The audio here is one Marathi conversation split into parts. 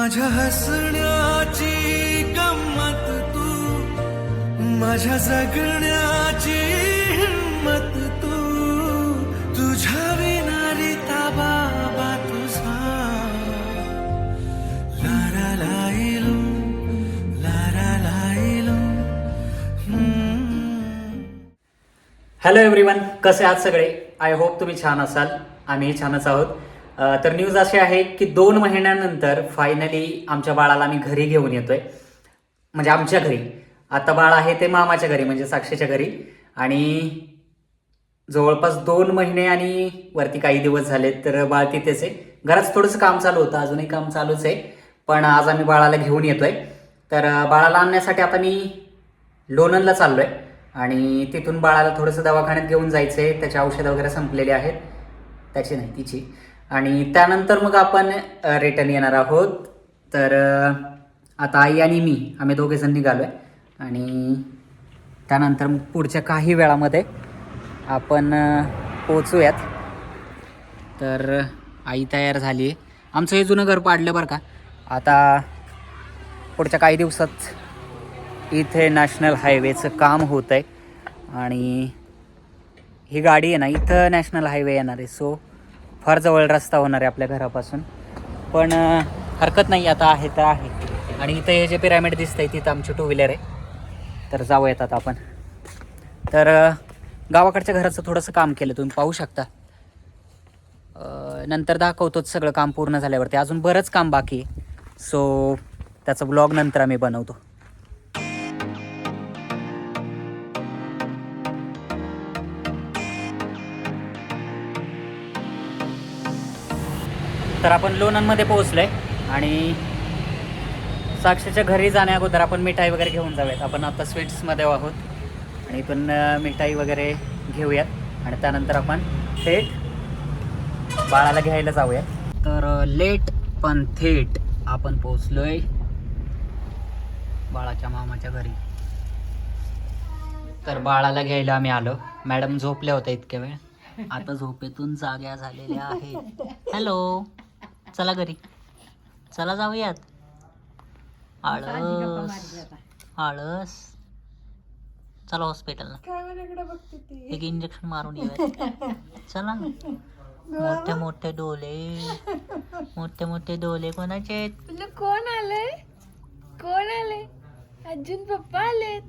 माझ्या हसण्याची गंमत तू माझ्या जगण्याची हिंमत तू तुझ्या विनारी बाबा तुझा. लारा लाईलो लारा लाईलो. हॅलो एव्हरीवन कसे आहात सगळे? आय होप तुम्ही छान असाल. आम्ही छानच आहोत. तर न्यूज अशी आहे की दोन महिन्यानंतर फायनली आमच्या बाळाला आम्ही घरी घेऊन येतोय. म्हणजे आमच्या घरी. आता बाळ आहे ते मामाच्या घरी म्हणजे साक्षीच्या घरी. आणि जवळपास दोन महिने आणि वरती काही दिवस झाले तर बाळ तिथेच आहे. घरात थोडंसं काम चालू होतं अजूनही काम चालूच आहे. पण आज आम्ही बाळाला घेऊन येतोय. तर बाळाला आणण्यासाठी आता मी लोणंदला चाललोय. आणि तिथून बाळाला थोडंसं दवाखान्यात घेऊन जायचं आहे त्याचे औषधं वगैरे संपलेले आहेत. त्याची नाही तिची. आणि त्यानंतर मग आपण रिटर्न येणार आहोत. तर आता आई आणि मी आम्ही दोघे जण आहे आणि त्यानंतर मग पुढच्या काही वेळामध्ये आपण पोचूयात तर आई तयार झाली आहे. आमचं हे जुनं घर पाडलं बरं का. आता पुढच्या काही दिवसात इथे नॅशनल हायवेचं काम होत आहे आणि ही गाडी आहे ना इथं नॅशनल हायवे येणार आहे. सो फार जवळ रस्ता होणार आहे आपल्या घरापासून. पण हरकत नाही आता आहे तर आहे. आणि इथं हे जे पिरामिड दिसतंय तिथं आमची टू व्हीलर आहे. तर जाऊयात आता आपण. तर गावाकडच्या घराचं थोडंसं काम केलं तुम्ही पाहू शकता. नंतर दाखवतोच सगळं काम पूर्ण झाल्यावरती. अजून बरंच काम बाकी आहे. सो त्याचा ब्लॉग नंतर आम्ही बनवतो. तर आपण लोणंदमध्ये आहे आणि साक्षीच्या घरी जाण्या अगोदर आपण मिठाई वगैरे घेऊन जाऊयात. आपण आता स्वीट्समध्ये आहोत आणि इथून मिठाई वगैरे घेऊयात आणि त्यानंतर आपण थेट बाळाला घ्यायला जाऊयात. तर लेट पण थेट आपण पोहोचलोय बाळाच्या मामाच्या घरी. तर बाळाला घ्यायला आम्ही आलो. मॅडम झोपल्या होत्या इतक्या वेळ. आता झोपेतून जाग्या झालेल्या आहेत. हॅलो चला घरी. चला जाऊयात. आळस. आळस. चला हॉस्पिटलला. एक इंजेक्शन मारून येऊयात. चला मोठे मोठे डोले. मोठे मोठे डोले कोणाचे आहेत? कोण आलंय? कोण आले अजून पप्पा आलेत.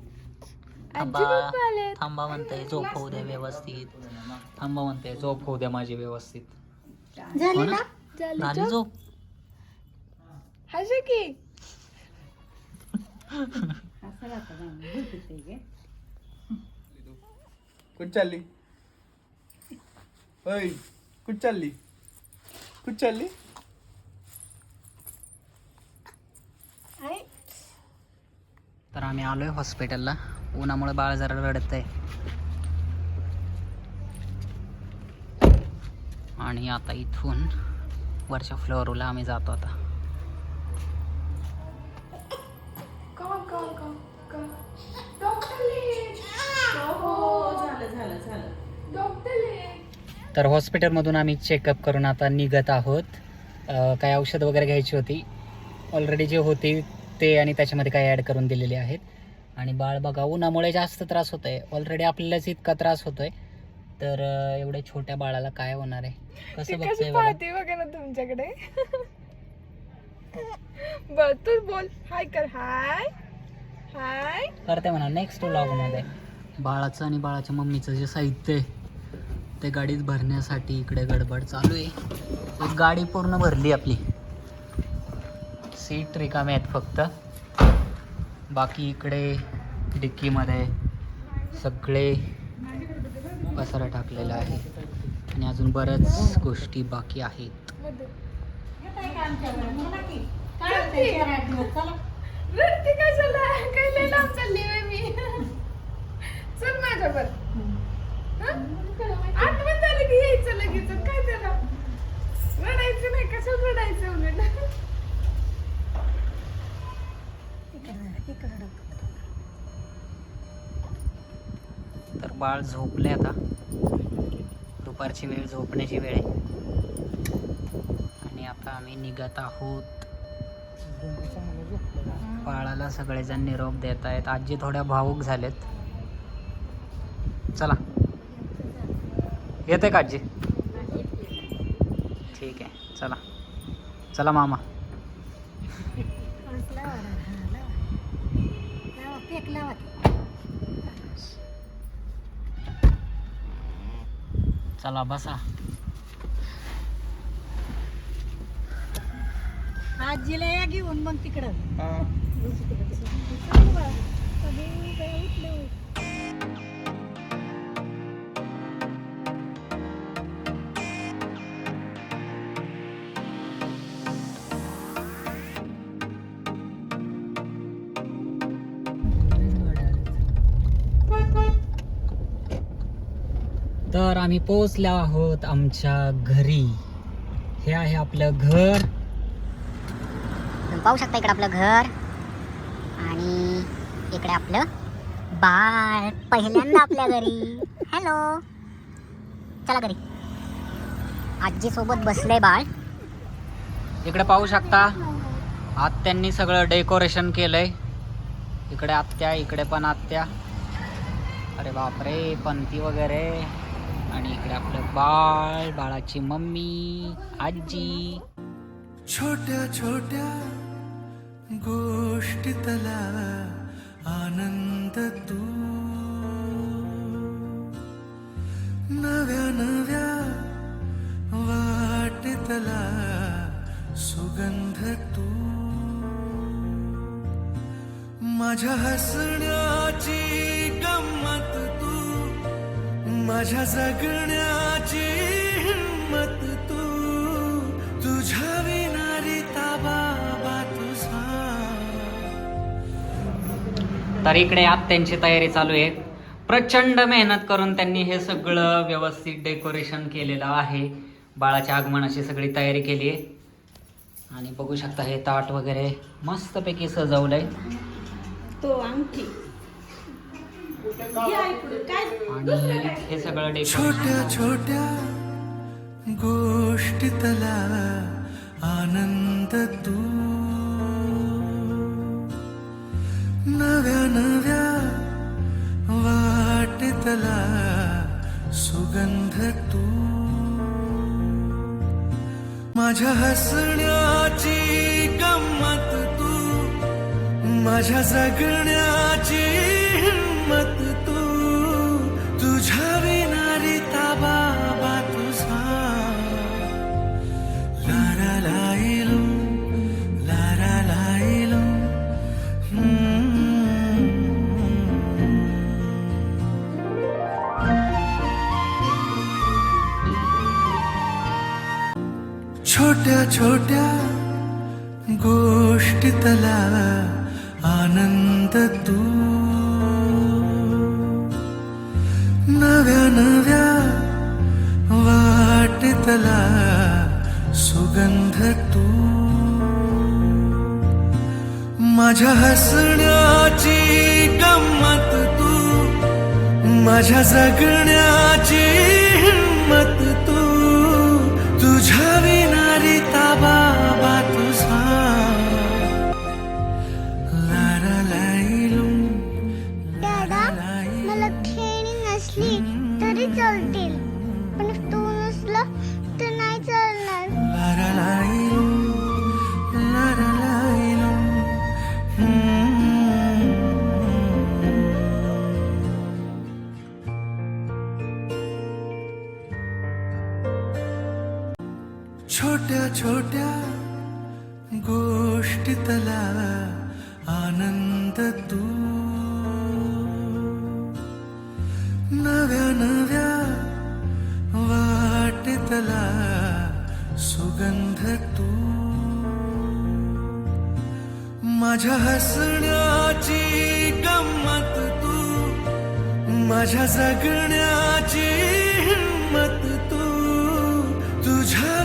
आजी थांबा. थांबा म्हणते झोप होऊ द्या व्यवस्थित. थांबा म्हणते झोप होऊ द्या माझी व्यवस्थित. हो ना? झाली झोप? हसे की. कुठ चालली? होय कुठ चालली? कुठ चालली? तर आम्ही आलोय हॉस्पिटलला. उन्हामुळे बाळ जरा रडत आहे आणि आता इथून वरच्या फ्लोअरला आम्ही जातो आता. हो तर हॉस्पिटलमधून आम्ही चेकअप करून आता निघत आहोत. काही औषध वगैरे घ्यायची होती. ऑलरेडी जे होती ते आणि त्याच्यामध्ये काही ॲड करून दिलेले आहेत. आणि बाळ बघा उन्हामुळे जास्त त्रास होत आहे ऑलरेडी आपल्यालाच इतका त्रास होतोय. तर एवढ्या छोट्या बाळाला काय होणार आहे? कसं कशी बघतोय बघा. पाहते बघा ना तुमच्याकडे? बर तू बोल. हाय कर. हाय हाय करते म्हणा नेक्स्टमध्ये बाळाचं आणि बाळाच्या मम्मीचं जे साहित्य आहे ते गाडीत भरण्यासाठी इकडे गडबड चालू आहे. एक गाडी पूर्ण भरली आपली. सीट रिकामे आहेत फक्त. बाकी इकडे डिक्कीमध्ये सगळे पसारा टाकलेला आहे. आणि अजून बऱ्याच गोष्टी बाकी आहेत. रडते कशाला काही लय लांब चालली होय मी चल माझ्यावर आठवण झालं की यायचं लगेच काय त्याला रडायचं नाही कशाला रडायचं उलट तर बाळ झोपले आता. दुपारची वेळ झोपण्याची वेळ आहे. आणि आता आम्ही निघत आहोत. बाळाला सगळेजण निरोप देत आहेत. आजी थोड्या भावूक झालेत. चला. येते का आजी? ठीक आहे. चला. चला मामा. चला बसा. आजीला या घेऊन मग तिकडं. तर आम्ही पोहोचलो आहोत आमच्या घरी. हे आहे आपलं घर. तुम्ही पाहू शकता इकडे आपलं घर. आणि इकडे आपलं बाळ. पहिल्यांदा आपल्या घरी. हॅलो चला घरी. आजी सोबत बसलंय बाळ. इकडे पाहू शकता आत्यांनी सगळं डेकोरेशन केलंय. इकडे आत्या इकडे पण आत्या. अरे बापरे पंथी वगैरे. आणि इकडे आपलं बाळ बाळाची मम्मी आजी. छोट्या छोट्या गोष्टीतला आनंद तू. नव्या नव्या वाटतला सुगंध तू. माझ्या हसण्याची माझ्या जगण्याची हिंमत तू तुझ्या विनारी ताबा तुझा. तर इकडे आत्यांची तयारी चालू आहे. प्रचंड मेहनत करून त्यांनी हे सगळं व्यवस्थित डेकोरेशन केलेलं आहे. बाळाच्या आगमनाची सगळी तयारी केली आहे. आणि बघू शकता हे ताट वगैरे मस्तपैकी सजवलंय. तो अंगठी. आणि हे सगळं छोट्या छोट्या गोष्टीतला आनंद तू. नव्या नव्या वाटेतला सुगंध तू. माझ्या हसण्याची गंमत तू. माझ्या जगण्याची छोट्या छोट्या गोष्टीतला आनंद तू. नव्या नव्या वाटतला सुगंध तू. माझ्या हसण्याची गंमत तू. माझ्या जगण्या आनंद तू. नव्या नव्या वाटतला सुगंध तू. माझ्या हसण्याची गंमत तू. माझ्या जगण्याची हिंमत तू. तुझ्या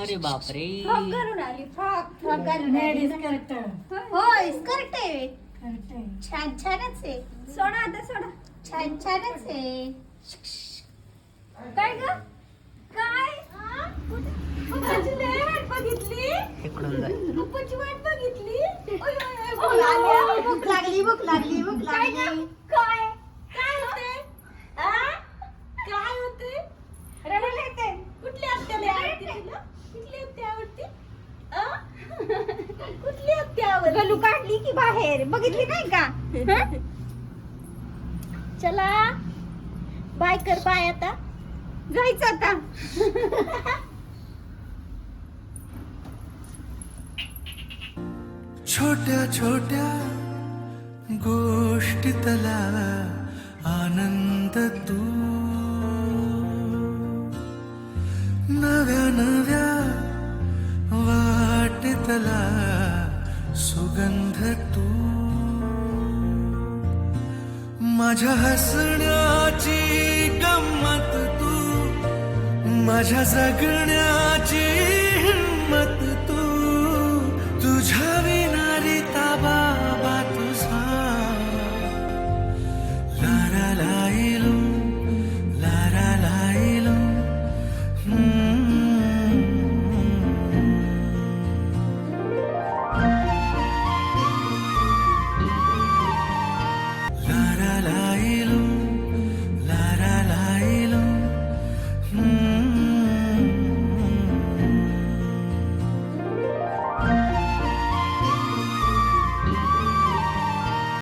अरे बापरे. फ्रॉक घालून आली फ्रॉक फ्रॉक घालून आली. होय स्कर्ट आहे. छान छानच आहे. सोडा आता सोडा. छान छानच आहे. काय ग? काय? रुपाची लय वाट बघितली. इकडून जाय. रुपाची वाट बघितली. ओय, ओय, ओय, भूक लागली भूक लागली भूक लागली. बाहेर. बघितली नाही का? हं? चला. बाय कर बाय आता. जायचं आता. छोट्या छोट्या गोष्टीतला आनंद तू. नव्या नव्या वाटेतला सुगंध तू. माझ्या हसण्याची गंमत तू माझ्या जगण्याची